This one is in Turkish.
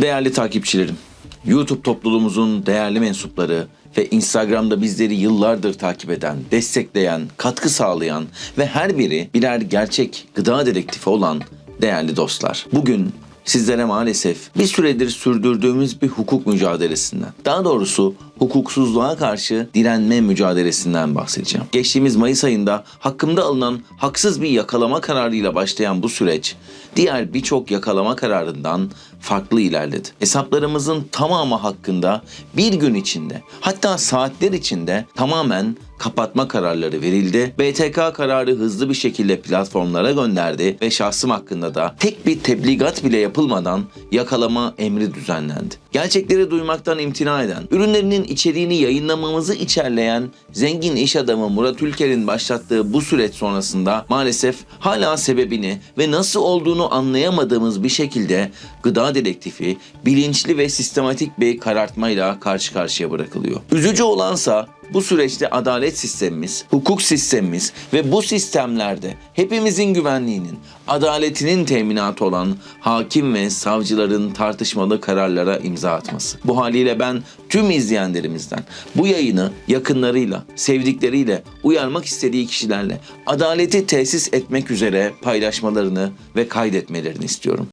Değerli takipçilerim, YouTube topluluğumuzun değerli mensupları ve Instagram'da bizleri yıllardır takip eden, destekleyen, katkı sağlayan ve her biri birer gerçek gıda dedektifi olan değerli dostlar. Bugün sizlere maalesef bir süredir sürdürdüğümüz bir hukuk mücadelesinden, daha doğrusu hukuksuzluğa karşı direnme mücadelesinden bahsedeceğim. Geçtiğimiz Mayıs ayında hakkımda alınan haksız bir yakalama kararıyla başlayan bu süreç diğer birçok yakalama kararından farklı ilerledi. Hesaplarımızın tamamı hakkında bir gün içinde hatta saatler içinde tamamen kapatma kararları verildi. BTK kararı hızlı bir şekilde platformlara gönderdi ve şahsım hakkında da tek bir tebligat bile yapılmadan yakalama emri düzenlendi. Gerçekleri duymaktan imtina eden, ürünlerinin içeriğini yayınlamamızı içerleyen zengin iş adamı Murat Ülker'in başlattığı bu süreç sonrasında maalesef hala sebebini ve nasıl olduğunu anlayamadığımız bir şekilde gıda dedektifi bilinçli ve sistematik bir karartmayla karşı karşıya bırakılıyor. Üzücü olansa bu süreçte adalet sistemimiz, hukuk sistemimiz ve bu sistemlerde hepimizin güvenliğinin, adaletinin teminatı olan hakim ve savcıların tartışmalı kararlara imza atması. Bu haliyle ben tüm izleyenlerimizden bu yayını yakınlarıyla, sevdikleriyle, uyarmak istediği kişilerle adaleti tesis etmek üzere paylaşmalarını ve kaydetmelerini istiyorum.